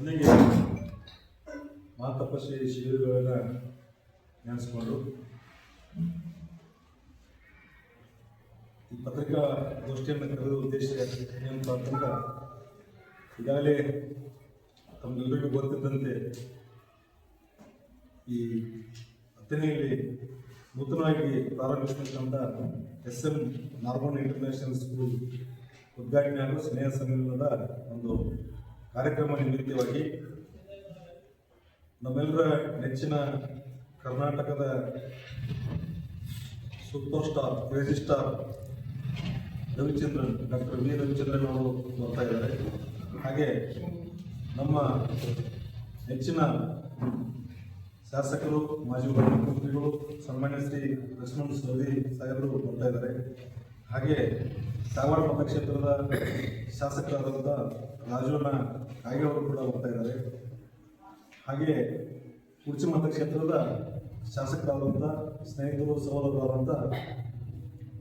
ಮೊದಲಿಗೆ ಮಾತಪಶ್ರೀ ಶಿಬಿರಗಳೆಲ್ಲ ನೆನೆಸ್ಕೊಂಡು ಈ ಪತ್ರಿಕಾ ಗೋಷ್ಠಿಯನ್ನು ಕರೆದ ಉದ್ದೇಶ ಏನಪ್ಪ ಅಂತಂದ್ರೆ ಈಗಾಗಲೇ ತಮ್ಮೆಲ್ಲರಿಗೂ ಗೊತ್ತಿದ್ದಂತೆ ಈ ಹತ್ತನೆಯಲ್ಲಿ ನೂತನವಾಗಿ ಪ್ರಾರಂಭಿಸಿರ್ತಕ್ಕಂಥ S M Norman international school ಉದ್ಘಾಟನೆ ಹಾಗೂ ಸ್ನೇಹ ಸಮ್ಮೇಳನದ ಒಂದು ಕಾರ್ಯಕ್ರಮ ನಿಮಿತ್ತವಾಗಿ ನಮ್ಮೆಲ್ಲರ ನೆಚ್ಚಿನ ಕರ್ನಾಟಕದ super star, crazy star Ravichandran, doctor V Ravichandran ಅವರು ಬರ್ತಾ ಇದ್ದಾರೆ. ಹಾಗೆ ನಮ್ಮ ನೆಚ್ಚಿನ ಶಾಸಕರು, ಮಾಜಿ ಉಪಮುಖ್ಯಮಂತ್ರಿಗಳು, ಸನ್ಮಾನ್ಯ ಶ್ರೀ ಲಕ್ಷ್ಮಣ್ ಸವದಿ ಸಾಹೇಬರು ಬರ್ತಾ ಇದ್ದಾರೆ. ಹಾಗೆ ಧಾರವಾಡ ಮತಕ್ಷೇತ್ರದ ಶಾಸಕರಾದಂಥ ರಾಜಣ್ಣ ಕಾಗೆ ಅವರು ಕೂಡ ಬರ್ತಾ ಇದ್ದಾರೆ. ಹಾಗೆ ಕುರ್ಚಿ ಮತಕ್ಷೇತ್ರದ ಶಾಸಕರಾದಂಥ ಸ್ನೇಹಿತರು ಸಹೋದರರಾದಂಥ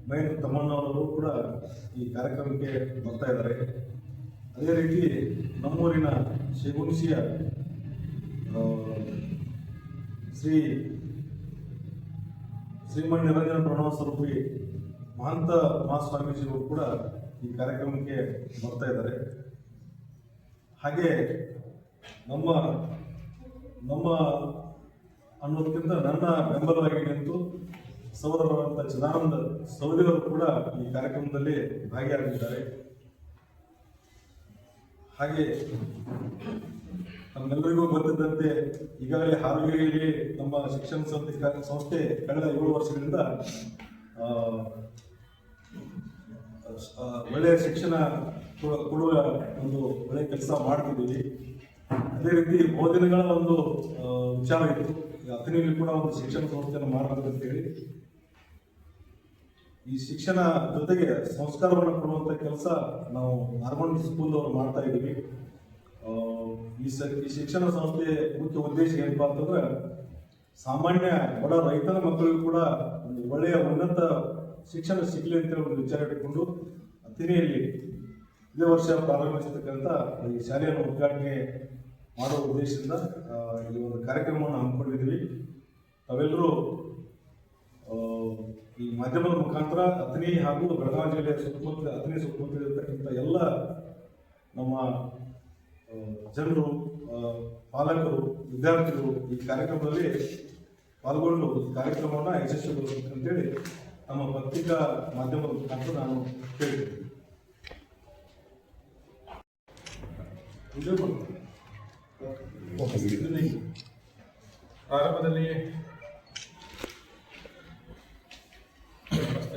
ಮಹೇಂದ್ರ ತಮ್ಮಣ್ಣವರು ಕೂಡ ಈ ಕಾರ್ಯಕ್ರಮಕ್ಕೆ ಬರ್ತಾ ಇದ್ದಾರೆ. ಅದೇ ರೀತಿ ನಮ್ಮೂರಿನ ಶಿಗುಣಿಸಿಯ ಆ, ಶ್ರೀ ಶ್ರೀಮನ್ ನಿರಂಜನ ಪ್ರಣವ ಸ್ವರೂಪಿ ಮಹಂತ ಮಹಾಸ್ವಾಮೀಜಿಗಳು ಕೂಡ ಈ ಕಾರ್ಯಕ್ರಮಕ್ಕೆ ಬರ್ತಾ ಇದ್ದಾರೆ. ಹಾಗೆ ನಮ್ಮ ನಮ್ಮ ಅನ್ನೋದಕ್ಕಿಂತ ನನ್ನ ಬೆಂಬಲವಾಗಿ ನಿಂತು ಸಹೋದರರಾದಂಥ ಚಿದಾನಂದ ಸೌದಿಯವರು ಕೂಡ ಈ ಕಾರ್ಯಕ್ರಮದಲ್ಲಿ ಭಾಗಿಯಾಗಿದ್ದಾರೆ. ಹಾಗೆ ನಮ್ಮೆಲ್ಲರಿಗೂ ಗೊತ್ತಿದ್ದಂತೆ ಈಗಾಗಲೇ ಹಾವೇರಿಯಲ್ಲಿ ನಮ್ಮ ಶಿಕ್ಷಣ ಸಂಸ್ಥೆ ಸಂಸ್ಥೆ ಕಳೆದ ಏಳು ವರ್ಷಗಳಿಂದ ಒಳ್ಳೆಯ ಶಿಕ್ಷಣ ಕೊಡುವ ಒಂದು ಒಳ್ಳೆಯ ಕೆಲಸ ಮಾಡ್ತಿದ್ದೀವಿ. ಅದೇ ರೀತಿ ಬೋಧನೆಗಳ ಒಂದು ವಿಚಾರ ಇತ್ತು. ಅತನಿಯಲ್ಲಿ ಕೂಡ ಒಂದು ಶಿಕ್ಷಣ ಸಂಸ್ಥೆಯನ್ನು ಮಾಡಬೇಕಂತೇಳಿ. ಈ ಶಿಕ್ಷಣ ಜೊತೆಗೆ ಸಂಸ್ಕಾರವನ್ನು ಕೊಡುವಂತ ಕೆಲಸ ನಾವು ನಾರ್ಮಲ್ ಸ್ಕೂಲ್ ಅವರು ಮಾಡ್ತಾ ಇದ್ದೀವಿ. ಈ ಸ, ಈ ಶಿಕ್ಷಣ ಸಂಸ್ಥೆ ಮುಖ್ಯ ಉದ್ದೇಶ ಏನಪ್ಪಾ ಅಂತಂದ್ರೆ, ಸಾಮಾನ್ಯ ಬಡ ರೈತನ ಮಕ್ಕಳಿಗೂ ಕೂಡ ಒಂದು ಒಳ್ಳೆಯ ಉನ್ನತ ಶಿಕ್ಷಣ ಸಿಗಲಿ ಅಂತ ಒಂದು ವಿಚಾರ ಇಟ್ಟುಕೊಂಡು ಹತ್ತಿನೆಯಲ್ಲಿ ಇದೇ ವರ್ಷ ಪ್ರಾರಂಭಿಸಿರ್ತಕ್ಕಂಥ ಈ ಶಾಲೆಯನ್ನು ಉದ್ಘಾಟನೆ ಮಾಡುವ ಉದ್ದೇಶದಿಂದ ಇಲ್ಲಿ ಒಂದು ಕಾರ್ಯಕ್ರಮವನ್ನು ಹಮ್ಮಿಕೊಂಡಿದ್ದೀವಿ. ತಾವೆಲ್ಲರೂ ಈ ಮಾಧ್ಯಮದ ಮುಖಾಂತರ ಅಥಣಿ ಹಾಗೂ ಬೆಳಗಾವಿ ಜಿಲ್ಲೆಯ ಸುತ್ತಮುತ್ತ, ಅಥಣಿ ಸುತ್ತಮುತ್ತ ಇರತಕ್ಕಂಥ ಎಲ್ಲ ನಮ್ಮ ಜನರು ಪಾಲಕರು, ವಿದ್ಯಾರ್ಥಿಗಳು ಈ ಕಾರ್ಯಕ್ರಮದಲ್ಲಿ ಪಾಲ್ಗೊಂಡು ಕಾರ್ಯಕ್ರಮವನ್ನು ಯಶಸ್ವಿಗೊಳಿಸಬೇಕು ಅಂತೇಳಿ ನಮ್ಮ ಪತ್ರಿಕಾ ಮಾಧ್ಯಮ ಮುಖಾಂತರ ನಾನು ಕೇಳಿದ್ದೀನಿ ಪ್ರಾರಂಭದಲ್ಲಿ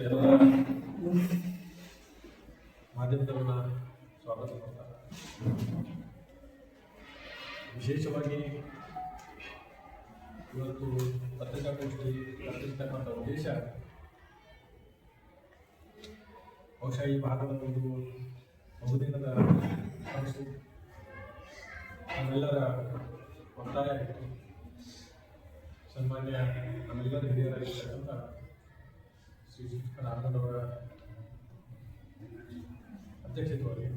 ಎಲ್ಲ ಮಾಧ್ಯಮದವರನ್ನ ಸ್ವಾಗತ ವಿಶೇಷವಾಗಿ ಇವತ್ತು ಪತ್ರಿಕಾಗೋಷ್ಠಿ ನಡೆಸಿರ್ತಕ್ಕಂಥ ಉದ್ದೇಶ ಬಹುಶಃ ಈ ಭಾಗದ ಒಂದು ಬಹುದಿನದ ಕನಸು ನಮ್ಮೆಲ್ಲರ ಒತ್ತಾಯ ಆಗಿತ್ತು ಸನ್ಮಾನ್ಯ ನಮ್ಮೆಲ್ಲರ ಹಿರಿಯರಾಗಿರ್ತಕ್ಕಂಥ ಶ್ರೀ ನಾರಾಯಣವರ ಅಧ್ಯಕ್ಷತೆಯಲ್ಲಿ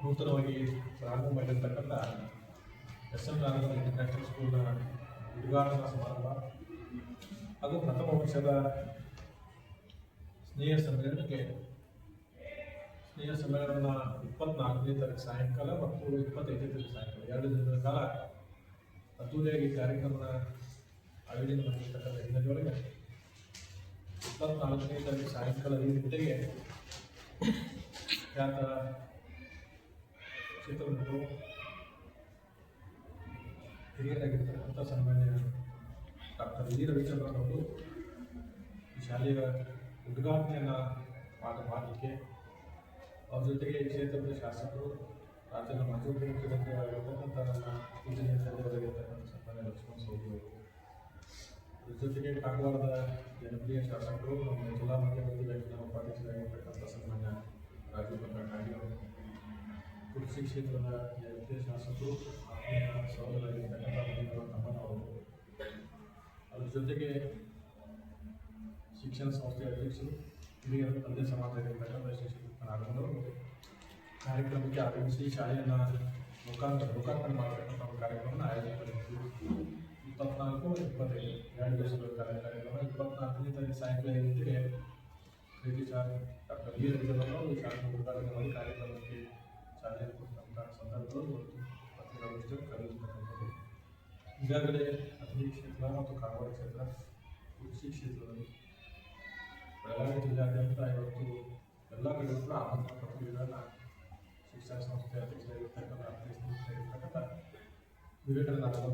ನೂತನವಾಗಿ ಪ್ರಾರಂಭ ಮಾಡಿರ್ತಕ್ಕಂಥ ಎಸ್ ಎಂ ನಾರಾಯಣ ಇಂಟರ್ನ್ಯಾಷನಲ್ ಸ್ಕೂಲ್ನ ಉದ್ಘಾಟನಾ ಸಮಾರಂಭ ಅದು ಪ್ರಥಮ ವರ್ಷದ ಸ್ನೇಹ ಸಮ್ಮೇಳನಕ್ಕೆ ಸ್ನೇಹ ಸಮ್ಮೇಳನ ಇಪ್ಪತ್ನಾಲ್ಕನೇ ತಾರೀಕು ಸಾಯಂಕಾಲ ಮತ್ತು ಇಪ್ಪತ್ತೈದನೇ ತಾರೀಕು ಸಾಯಂಕಾಲ, ಎರಡು ದಿನಗಳ ಕಾಲ ಅದ್ದೂರಿಯಾಗಿ ಕಾರ್ಯಕ್ರಮ ಆಯೋಜನೆ ಮಾಡಿರ್ತಕ್ಕಂಥ ಹಿನ್ನೆಲೆಯೊಳಗೆ ಇಪ್ಪತ್ನಾಲ್ಕನೇ ತಾರೀಕು ಸಾಯಂಕಾಲ ಈ ಗಂಟೆಗೆ ಖ್ಯಾತ ಚಿತ್ರನಟರು ಹಿರಿಯರಾಗಿರ್ತಕ್ಕಂಥ ಸನ್ಮಾನ್ಯ ಡಾಕ್ಟರ್ ವಿ ರವಿಚಂದ್ರನ್ ಶಾಲೆಯ ಉದ್ಘಾಟನೆಯನ್ನು ಮಾಡಲಿಕ್ಕೆ ಅವ್ರ ಜೊತೆಗೆ ಈ ಕ್ಷೇತ್ರದ ಶಾಸಕರು, ರಾಜ್ಯದ ಮಾಜಿ ಮುಖ್ಯಮಂತ್ರಿಯಾಗಿರ್ತಕ್ಕಂಥ ನಮ್ಮ ಇಂಜಿನಿಯರ್ ಸಚಿವರಾಗಿರ್ತಕ್ಕಂಥ ಸನ್ಮಾನ್ಯ ಲಕ್ಷ್ಮಣ ಸೌದಿ ಅದ್ರ ಜೊತೆಗೆ ಕಾಗವಾಡದ ಜನಪ್ರಿಯ ಶಾಸಕರು ನಮ್ಮ ಜಿಲ್ಲಾ ಮುಖ್ಯಮಂತ್ರಿಯಾಗಿ ನಾವು ಉಪಾಧ್ಯಕ್ಷರಾಗಿರ್ತಕ್ಕಂಥ ಸನ್ಮಾನ್ಯ ರಾಜೀವ್ ಕರ್ನಾಟಕ ಅವರು. ಕೃಷಿ ಕ್ಷೇತ್ರದ ಜನಪ್ರಿಯ ಶಾಸಕರು ಸಹೋದರಾಗಿರ್ತಕ್ಕಂಥ ತಮ್ಮನವರು ಅದ್ರ ಜೊತೆಗೆ ಶಿಕ್ಷಣ ಸಂಸ್ಥೆಯ ಅಧ್ಯಕ್ಷರು ಹಿರಿಯ ತಂದೆ ಸಮಾಜ ಆಗಿರ್ತಕ್ಕಂಥ ಶ್ರೀ ನಾರಾಯಣವರು ಕಾರ್ಯಕ್ರಮಕ್ಕೆ ಆಗಮಿಸಿ ಶಾಲೆಯನ್ನು ಲೋಕಾರ್ಪಣೆ ಲೋಕಾರ್ಪಣೆ ಮಾಡತಕ್ಕಂಥ ಒಂದು ಕಾರ್ಯಕ್ರಮವನ್ನು ಆಯೋಜನೆ ಮಾಡಿದ್ದೀವಿ ಇಪ್ಪತ್ನಾಲ್ಕು ಇಪ್ಪತ್ತೈದು ಎರಡು ದಿವಸಗಳ ಕಾರ್ಯ ಕಾರ್ಯಕ್ರಮ ಇಪ್ಪತ್ನಾಲ್ಕನೇ ತಾರೀಕು ಸಾಯಂಕಾಲ ಐದು ಗಂಟೆಗೆ ಪ್ರೀತಿ ಸರ್ ಡಾಕ್ಟರ್ ವಿ ರವಿಚಂದ್ರನ್ ಈ ಶಾಲೆಯನ್ನು ಉದ್ಘಾಟನೆ ಮಾಡಿ ಕಾರ್ಯಕ್ರಮಕ್ಕೆ ಚಾಲನೆ ಕೊಟ್ಟಂಥ ಸಂದರ್ಭದಲ್ಲಿ ಇವತ್ತು ಪತ್ರಿಕಾಗೋಷ್ಠಿಯನ್ನು ಕರೆದಿರ್ತಕ್ಕಂಥದ್ದು ಈಗಾಗಲೇ ಅಥಣಿ ಕ್ಷೇತ್ರ ಮತ್ತು ಕಾರವಾರ ಕ್ಷೇತ್ರ ಕೃಷಿ ಕ್ಷೇತ್ರದಲ್ಲಿ ಬೆಳಗಾವಿ ಜಿಲ್ಲಾದ್ಯಂತ ಇವತ್ತು ಎಲ್ಲ ಕಡೆ ಕೂಡ ಆಮಂತ್ರಣ ಪತ್ರಿಕೆಗಳನ್ನು ಶಿಕ್ಷಣ ಸಂಸ್ಥೆ ಅಧ್ಯಕ್ಷರಾಗಿರ್ತಕ್ಕಂಥ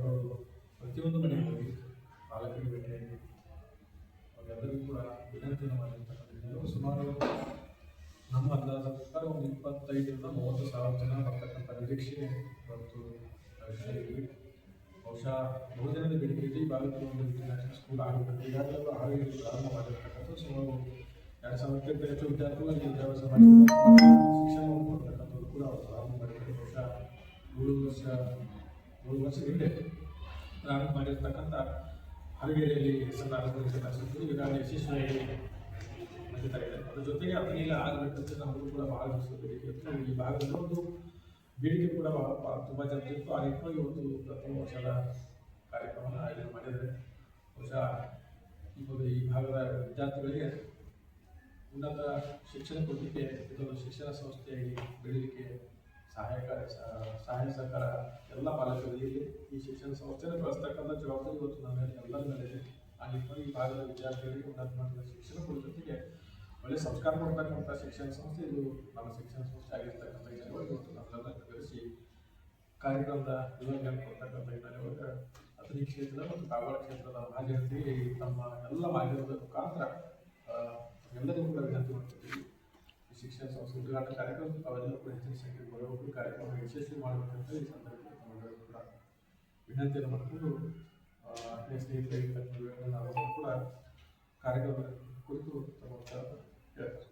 ಅವರು ಪ್ರತಿಯೊಂದು ಮನೆಗೆ ಹೋಗಿ ಪಾಲಕರಿಗೆ ಭೇಟಿಯಾಗಿ ಅವರೆಲ್ಲರಿಗೂ ಕೂಡ ವಿನಂತಿಯನ್ನು ಮಾಡಿರ್ತಕ್ಕಂಥದ್ದು ಸುಮಾರು ನಮ್ಮ ಅಂದಾಜ ಪ್ರಕಾರ ಒಂದು ಇಪ್ಪತ್ತೈದರಿಂದ ಮೂವತ್ತು ಸಾವಿರ ಜನ ಬರ್ತಕ್ಕಂಥ ನಿರೀಕ್ಷೆ ಇವತ್ತು ಬಹುಶಃ ಬಹುಜನದ ಇದೆ ಈ ಭಾಗದಲ್ಲಿ ಒಂದು ಇಂಟರ್ನ್ಯಾಷನಲ್ ಸ್ಕೂಲ್ ಆಗಬೇಕು ಈಗಾಗಲೇ ಆರೋಗ್ಯ ಪ್ರಾರಂಭ ಮಾಡಿರ್ತಕ್ಕಂಥ ಸುಮಾರು ಎರಡು ಸಾವಿರಕ್ಕಿಂತ ಹೆಚ್ಚು ವಿದ್ಯಾರ್ಥಿಗಳು ಇಲ್ಲಿ ವಿದ್ಯಾಭ್ಯಾಸ ಮಾಡಿ ಶಿಕ್ಷಣವನ್ನು ಕೂಡ ಅವರು ಪ್ರಾರಂಭ ಮಾಡಿದ್ದಾರೆ ವರ್ಷ ಏಳು ವರ್ಷದ ಹಿಂದೆ ಪ್ರಾರಂಭ ಯಶಸ್ವಿಯಾಗಿ ನಡೀತಾ ಇದೆ ಅದ್ರ ಜೊತೆಗೆ ಅದನ್ನೆಲ್ಲ ಆಗಬೇಕಂತ ನಮಗೂ ಕೂಡ ಬಹಳ ಇತ್ತು ಈ ಭಾಗದಲ್ಲಿ ಒಂದು ಬೇಡಿಕೆ ಕೂಡ ತುಂಬ ಜನ ಇತ್ತು ಆ ರೀತಿಯಾಗಿ ಒಂದು ಪ್ರಥಮ ವರ್ಷದ ಕಾರ್ಯಕ್ರಮನ ಆಯೋಜನೆ ಮಾಡಿದರೆ ಬಹುಶಃ ಈ ಭಾಗದ ವಿದ್ಯಾರ್ಥಿಗಳಿಗೆ ಉನ್ನತ ಶಿಕ್ಷಣ ಕೊಡಲಿಕ್ಕೆ ಇದೊಂದು ಶಿಕ್ಷಣ ಸಂಸ್ಥೆಯಾಗಿ ಬೆಳೀಲಿಕ್ಕೆ ಸಹಾಯಕ ಸಹಾಯ ಸಹಕಾರ ಎಲ್ಲ ಪಾಲಕರಿಗೆ ಈ ಶಿಕ್ಷಣ ಸಂಸ್ಥೆಯನ್ನು ಬಳಸ್ತಕ್ಕಂಥ ಜವಾಬ್ದಾರಿ ಇವತ್ತು ನಮ್ಮ ಮೇಲೆ ಎಲ್ಲರ ಮೇಲೆ ಇದೆ. ಆ ನಿಟ್ಟಿನಲ್ಲಿ ಈ ಭಾಗದ ವಿದ್ಯಾರ್ಥಿಗಳಿಗೆ ಉನ್ನತ ಮಟ್ಟದ ಶಿಕ್ಷಣ ಕೊಡೋ ಒಳ್ಳೆ ಸಂಸ್ಕಾರ ಕೊಡ್ತಕ್ಕಂಥ ಶಿಕ್ಷಣ ಸಂಸ್ಥೆ ಇದು. ನಮ್ಮ ಶಿಕ್ಷಣ ಸಂಸ್ಥೆ ಆಗಿರ್ತಕ್ಕಂಥ ಹಿನ್ನೆಲೆ ಇವತ್ತು ನಮ್ಮೆಲ್ಲ ಕರೆಸಿ ಕಾರ್ಯಕ್ರಮದ ವಿವರಣೆಯನ್ನು ಕೊಡ್ತಕ್ಕಂಥ ಹಿನ್ನೆಲೆ ಅಥಣಿ ಕ್ಷೇತ್ರದ ಮತ್ತು ಧಾರವಾಡ ಕ್ಷೇತ್ರದ ಮಹಾಜನತೆಗೆ ತಮ್ಮ ಎಲ್ಲ ಮಾಧ್ಯಮದ ಮುಖಾಂತರ ಎಲ್ಲರಿಗೂ ಕೂಡ ವಿನಂತಿ ಮಾಡ್ಕೊತೀವಿ ಈ ಶಿಕ್ಷಣ ಸಂಸ್ಥೆ ಉದ್ಘಾಟನಾ ಕಾರ್ಯಕ್ರಮ ಅವೆಲ್ಲರೂ ಕೂಡ ಹೆಚ್ಚಿನ ಸಂಖ್ಯೆ ಬರಬೇಕು ಕಾರ್ಯಕ್ರಮ ಯಶಸ್ವಿ ಮಾಡಬೇಕಂತ ಈ ಸಂದರ್ಭದಲ್ಲಿ ಕೂಡ ವಿನಂತಿಯನ್ನು ಮಾಡಿಕೊಂಡು ಸ್ನೇಹಿತರಿಗೆ ಅವರು ಕೂಡ ಕಾರ್ಯಕ್ರಮ ಕುರಿತು ತಮ್ಮ ಹೇಳ್ತಾರೆ.